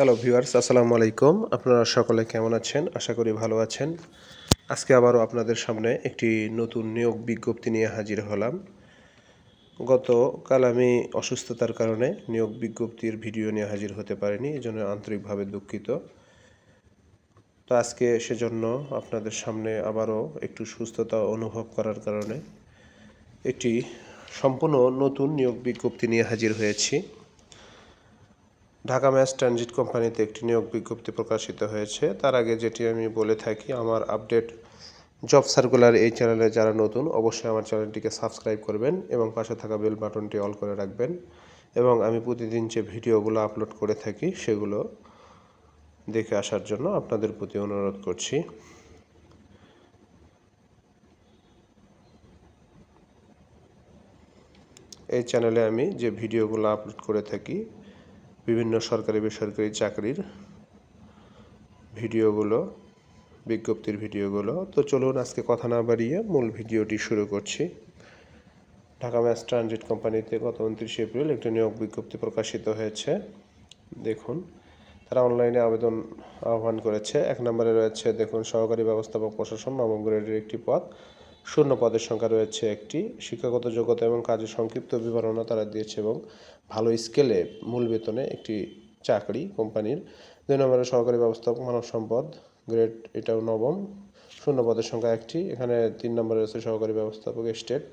Hello viewers আসসালামু আলাইকুম। আপনারা সকলে কেমন আছেন? আশা করি ভালো আছেন। আজকে আবারও আপনাদের সামনে একটি নতুন নিয়োগ বিজ্ঞপ্তি নিয়ে হাজির হলাম। গতকাল আমি অসুস্থতার কারণে নিয়োগ বিজ্ঞপ্তির ভিডিও নিয়ে হাজির হতে পারিনি, এই জন্য আন্তরিকভাবে দুঃখিত। তো আজকে সেজন্য আপনাদের সামনে আবারও একটু সুস্থতা অনুভব করার কারণে একটি সম্পূর্ণ নতুন নিয়োগ বিজ্ঞপ্তি নিয়ে হাজির হয়েছি। ঢাকা ম্যাস ট্রানজিট কোম্পানিতে একটি নিয়োগ বিজ্ঞপ্তি প্রকাশিত হয়েছে। তার আগে যেটি আমি বলে থাকি, আমার আপডেট জব সার্কুলার এই চ্যানেলে যারা নতুন, অবশ্যই আমার চ্যানেলটিকে সাবস্ক্রাইব করবেন এবং পাশে থাকা বেল বাটনটি অল করে রাখবেন এবং আমি প্রতিদিন যে ভিডিওগুলো আপলোড করে থাকি, সেগুলো দেখে আসার জন্য আপনাদের প্রতি অনুরোধ করছি। এই চ্যানেলে আমি যে ভিডিওগুলো আপলোড করে থাকি বিভিন্ন সরকারি বেসরকারি চাকরির ভিডিওগুলো, বিজ্ঞপ্তির ভিডিওগুলো। তো চলুন আজকে কথা না বাড়িয়ে মূল ভিডিওটি শুরু করছি। ঢাকা ম্যাস ট্রানজিট কোম্পানিতে গত উনত্রিশে এপ্রিল একটি নিয়োগ বিজ্ঞপ্তি প্রকাশিত হয়েছে। দেখুন, তারা অনলাইনে আবেদন আহ্বান করেছে। এক নম্বরে রয়েছে, দেখুন, সহকারী ব্যবস্থাপক প্রশাসন নবম গ্রেডের একটি পদ। শূন্য পদের সংখ্যা রয়েছে একটি। শিক্ষাগত যোগ্যতা এবং কাজের সংক্ষিপ্ত বিবরণও তারা দিয়েছে এবং ভালো স্কেলে মূল বেতনে একটি চাকরি কোম্পানির। দুই নম্বরে সহকারী ব্যবস্থাপক, মানব সম্পদ, গ্রেড এটাও নবম। শূন্য পদের সংখ্যা একটি। এখানে তিন নম্বরে রয়েছে সহকারী ব্যবস্থাপক, স্টেট,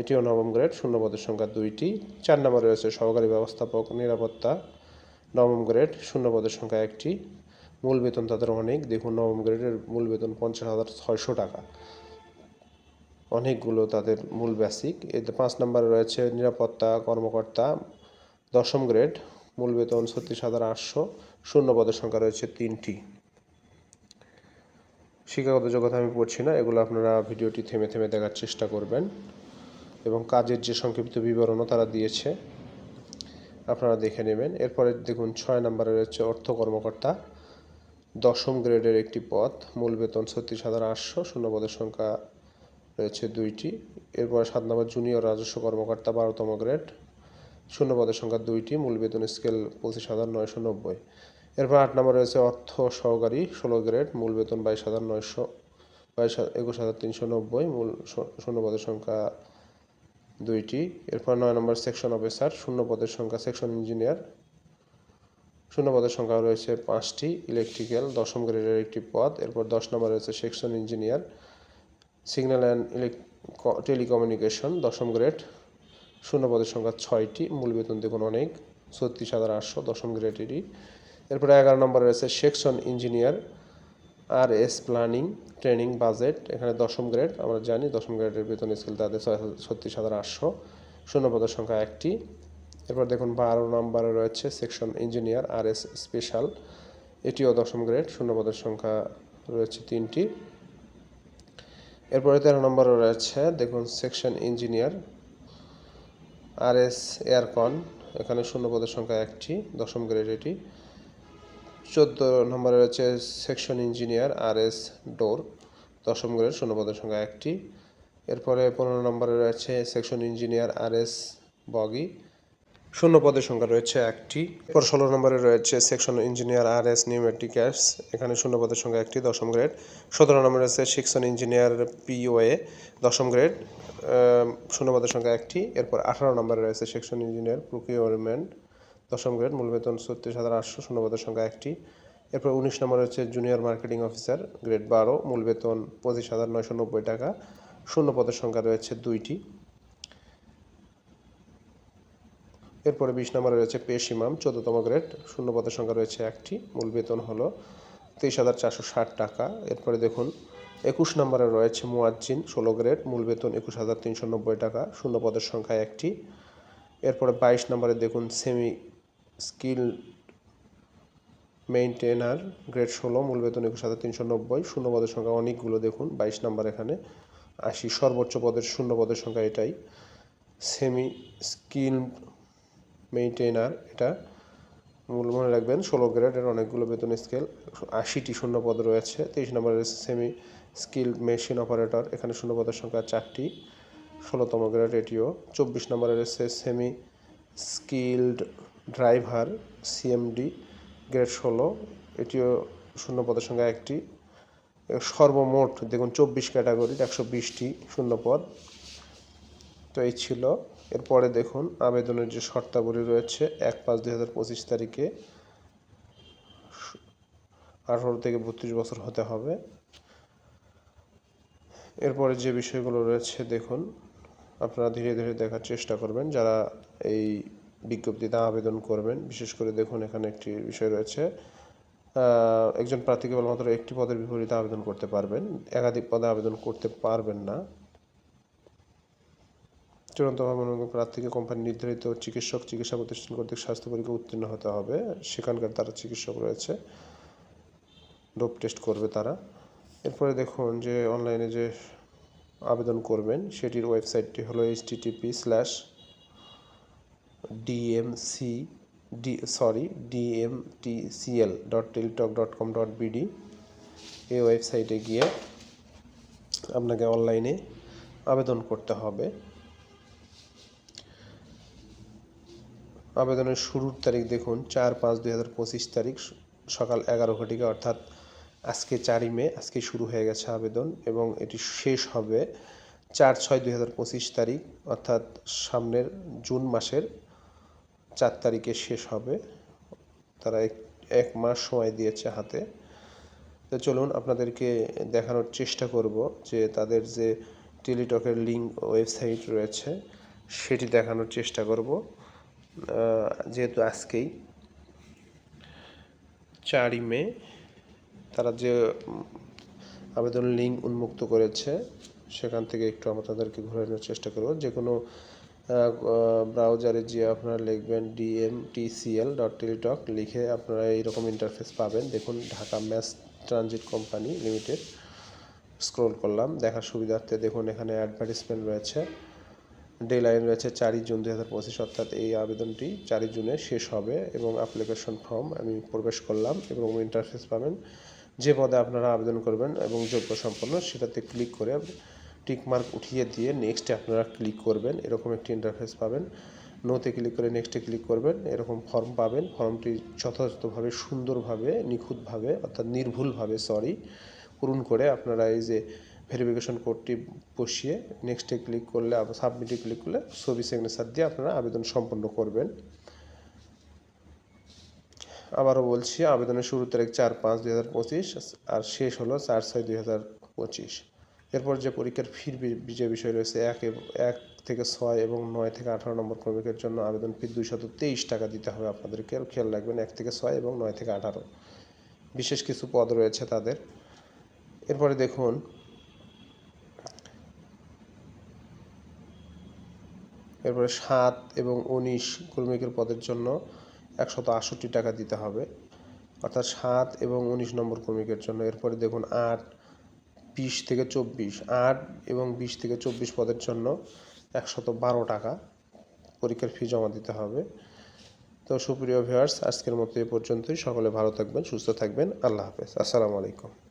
এটিও নবম গ্রেড, শূন্য পদের সংখ্যা দুইটি। চার নম্বরে রয়েছে সহকারী ব্যবস্থাপক, নিরাপত্তা, নবম গ্রেড, শূন্য পদের সংখ্যা একটি। মূল বেতন তাদের অনেক। দেখুন, নবম গ্রেডের মূল বেতন পঞ্চাশ হাজার ছয়শো টাকা। অনেকগুলো তাদের মূল বেসিক এতে পাঁচ নম্বরে রয়েছে নিরাপত্তা, কর্মকর্তা, দশম গ্রেড মূল বেতন ছত্রিশ হাজার আটশো, শূন্য পদের সংখ্যা রয়েছে তিনটি। শিক্ষাগত যোগ্যতা আমি পড়ছি না, এগুলো আপনারা ভিডিওটি থেমে থেমে দেখার চেষ্টা করবেন। এবং কাজের যে সংক্ষিপ্ত বিবরণও তারা দিয়েছে, আপনারা দেখে নেবেন। এরপরে দেখুন ছয় নম্বরে রয়েছে অর্থ কর্মকর্তা। দশম গ্রেডের একটি পদ, মূল বেতন ছত্রিশ হাজার আটশো, শূন্য পদের সংখ্যা রয়েছে দুইটি। এরপর সাত নম্বর জুনিয়র রাজস্ব কর্মকর্তা বারোতম গ্রেড শূন্য পদের সংখ্যা দুইটি, মূল বেতন স্কেল পঁচিশ হাজার নয়শো নব্বই। এরপর আট নম্বর রয়েছে অর্থ সহকারী, ষোলো গ্রেড মূল বেতন বাইশ হাজার নয়শো, বাইশ একুশ হাজার তিনশো নব্বই, মূল শূন্য পদের সংখ্যা দুইটি। এরপর নয় নম্বর সেকশন অফিসার শূন্য পদের সংখ্যা সেকশন ইঞ্জিনিয়ার শূন্য পদের সংখ্যা রয়েছে পাঁচটি ইলেকট্রিক্যাল দশম গ্রেডের একটি পদ। এরপর দশ নম্বর রয়েছে section engineer signal and telecommunication দশম গ্রেড শূন্য পদের সংখ্যা ছয়টি, মূল বেতন দেখুন অনেক, ছত্রিশ হাজার আটশো, দশম গ্রেডেরই এরপরে এগারো নম্বরে রয়েছে section engineer R S planning training budget এখানে দশম গ্রেড আমরা জানি দশম গ্রেডের বেতন স্কেল তাদের ছত্রিশ হাজার আটশো, শূন্য পদের সংখ্যা একটি। এরপর দেখুন বারো নম্বরে রয়েছে section engineer R S special এটিও দশম গ্রেড শূন্য পদের সংখ্যা রয়েছে তিনটি। এরপরে তেরো নম্বরে রয়েছে, দেখুন section engineer R S aircon এখানে শূন্য পদের সংখ্যা একটি, দশম গ্রেড এটি। চোদ্দ নম্বরে রয়েছে section engineer R S door দশম গ্রেড শূন্য পদের সংখ্যা একটি। এরপরে পনেরো নম্বরে রয়েছে section engineer R S bogie শূন্য পদের সংখ্যা রয়েছে একটি। এরপর ষোলো নম্বরে রয়েছে section engineer R S pneumatics এখানে শূন্য পদের সংখ্যা একটি, দশম গ্রেড। সতেরো নম্বরে রয়েছে section engineer P O A, দশম গ্রেড। শূন্য পদের সংখ্যা একটি। এরপর আঠারো নম্বরে রয়েছে সেকশন ইঞ্জিনিয়ার প্রকিউরমেন্ট, দশম গ্রেড, মূল বেতন ছত্রিশ হাজার আটশো শূন্য পদের সংখ্যা একটি। এরপর উনিশ নম্বরে রয়েছে জুনিয়র মার্কেটিং অফিসার, গ্রেড বারো, মূল বেতন পঁচিশ হাজার নয়শো নব্বই টাকা। শূন্য পদের সংখ্যা রয়েছে দুইটি। এরপরে বিশ নম্বরে রয়েছে পেশ চোদ্দতম গ্রেড শূন্য পদের সংখ্যা রয়েছে একটি, মূল বেতন হলো তেইশ হাজার চারশো ষাট টাকা। এরপরে দেখুন, একুশ নম্বরে রয়েছে মুয়াজ্জিন, ষোলো গ্রেড, মূল বেতন একুশ হাজার তিনশো নব্বই টাকা শূন্য পদের সংখ্যা একটি। এরপরে বাইশ নম্বরে দেখুন সেমি স্কিল মেইনটেনার গ্রেড ষোলো, মূল বেতন একুশ হাজার তিনশো নব্বই শূন্য পদের সংখ্যা অনেকগুলো দেখুন, বাইশ নম্বর এখানে আশি সর্বোচ্চ পদের শূন্য পদের সংখ্যা এটাই। সেমি স্কিল মেইনটেনার এটা মূল মনে রাখবেন, ষোলো গ্রেডের অনেকগুলো বেতন স্কেল আশিটি শূন্য পদ রয়েছে, তেইশ নম্বরে রয়েছে সেমি স্কিল মেশিন অপারেটর এখানে শূন্য পদের সংখ্যা চারটি, ষোলোতম গ্রেড এটিও, চব্বিশ নম্বরে রয়েছে semi skilled driver CMD grade ষোলো, এটিও শূন্য পদের সংখ্যা একটি, সর্বমোট দেখুন চব্বিশ ক্যাটাগরির একশো বিশটি শূন্য পদ তো এই ছিল এরপরে দেখুন, আবেদনের যে শর্তাবলী রয়েছে, এক পাঁচ দুই হাজার পঁচিশ তারিখে আঠারো থেকে বত্রিশ বছর হতে হবে। এরপরে যে বিষয়গুলো রয়েছে, দেখুন, আপনারা ধীরে ধীরে দেখার চেষ্টা করবেন, যারা এই বিজ্ঞপ্তিতে আবেদন করবেন। বিশেষ করে দেখুন, এখানে একটি বিষয় রয়েছে একজন প্রার্থী কেবলমাত্র একটি পদের বিপরীতে আবেদন করতে পারবেন, একাধিক পদে আবেদন করতে পারবেন না। চূড়ান্তভাবে মনোনীত প্রার্থীকে কোম্পানি নির্ধারিত চিকিৎসক, চিকিৎসা প্রতিষ্ঠান কর্তৃক স্বাস্থ্য পরীক্ষা উত্তীর্ণ হতে হবে। সেখানকার তারা চিকিৎসক রয়েছে। ডোপ টেস্ট করবে তারা। এরপরে দেখুন যে অনলাইনে যে আবেদন করবেন, সেটির ওয়েবসাইটটি হলো HTTP slash DMC D sorry DMTCL dot teletalk dot com dot BD এই ওয়েবসাইটে গিয়ে আপনাকে অনলাইনে আবেদন করতে হবে। আবেদনের শুরুর তারিখ দেখুন, চার পাঁচ দুই হাজার পঁচিশ তারিখ সকাল এগারো ঘটিকা, অর্থাৎ আজকে চারই মে, আজকে শুরু হয়ে গেছে আবেদন এবং এটি শেষ হবে চার ছয় দুই হাজার পঁচিশ তারিখ, অর্থাৎ সামনের জুন মাসের চার তারিখে শেষ হবে। তারা এক মাস সময় দিয়েছে হাতে। তো চলুন আপনাদেরকে দেখানোর চেষ্টা করব যে তাদের যে টেলিটকের লিঙ্ক ওয়েবসাইট রয়েছে, সেটি দেখানোর চেষ্টা করব। যেহেতু আজকেই, চারই মে, তারা যে আবেদন লিঙ্ক উন্মুক্ত করেছে, সেখান থেকে একটু আমরা তাদেরকে ঘোরানোর চেষ্টা করব। যে কোনো ব্রাউজারে যে আপনারা লিখবেন ডিএমটিসিএল ডট টেলিটক লিখে আপনারা এইরকম ইন্টারফেস পাবেন। দেখুন, Dhaka mass transit company limited, scroll করলাম, দেখার সুবিধার্থে দেখুন, এখানে অ্যাডভার্টিসমেন্ট রয়েছে। ডে লাইন রয়েছে চারই জুন দুই হাজার পঁচিশ, অর্থাৎ এই আবেদনটি চারই জুনে শেষ হবে এবং অ্যাপ্লিকেশন ফর্ম আমি প্রবেশ করলাম এবং ইন্টারফেস পাবেন। যে পদে আপনারা আবেদন করবেন এবং যোগ্য সম্পন্ন সেটাতে ক্লিক করে টিকমার্ক উঠিয়ে দিয়ে নেক্সটে আপনারা ক্লিক করবেন। এরকম একটি ইন্টারফেস পাবেন। নোতে ক্লিক করে নেক্সটে ক্লিক করবেন। এরকম ফর্ম পাবেন। ফর্মটি যথাযথভাবে, সুন্দরভাবে, নিখুঁতভাবে, অর্থাৎ নির্ভুলভাবে সরি পূরণ করে আপনারা এই যে ভেরিফিকেশন কোডটি বসিয়ে নেক্সটে ক্লিক করলে সাবমিটে ক্লিক করলে ছবি সিগনেচার দিয়ে আপনারা আবেদন সম্পন্ন করবেন। আবারও বলছি, আবেদনের শুরু তারিখ চার পাঁচ দুই হাজার পঁচিশ আর শেষ হলো চার ছয় দুই হাজার পঁচিশ। এরপর যে পরীক্ষার ফির যে বিষয় রয়েছে, এক এক থেকে ছয় এবং নয় থেকে আঠারো নম্বর ক্রমিকের জন্য আবেদন ফি দুইশত তেইশ টাকা দিতে হবে আপনাদেরকে। খেয়াল রাখবেন, এক থেকে ছয় এবং নয় থেকে আঠারো। বিশেষ কিছু পদ রয়েছে তাদের। এরপরে দেখুন এরপরে সাত এবং উনিশ কর্মিকের পদের জন্য একশত আটষট্টি টাকা দিতে হবে। অর্থাৎ সাত এবং উনিশ নম্বর কর্মিকের জন্য। এরপরে দেখুন আট, বিশ থেকে চব্বিশ। আট এবং বিশ থেকে চব্বিশ পদের জন্য একশত বারো টাকা পরীক্ষার ফি জমা দিতে হবে। তো সুপ্রিয় ভিউয়ার্স, আজকের মতো এ পর্যন্তই। সকলে ভালো থাকবেন, সুস্থ থাকবেন। আল্লাহ হাফেজ। আসসালামু আলাইকুম।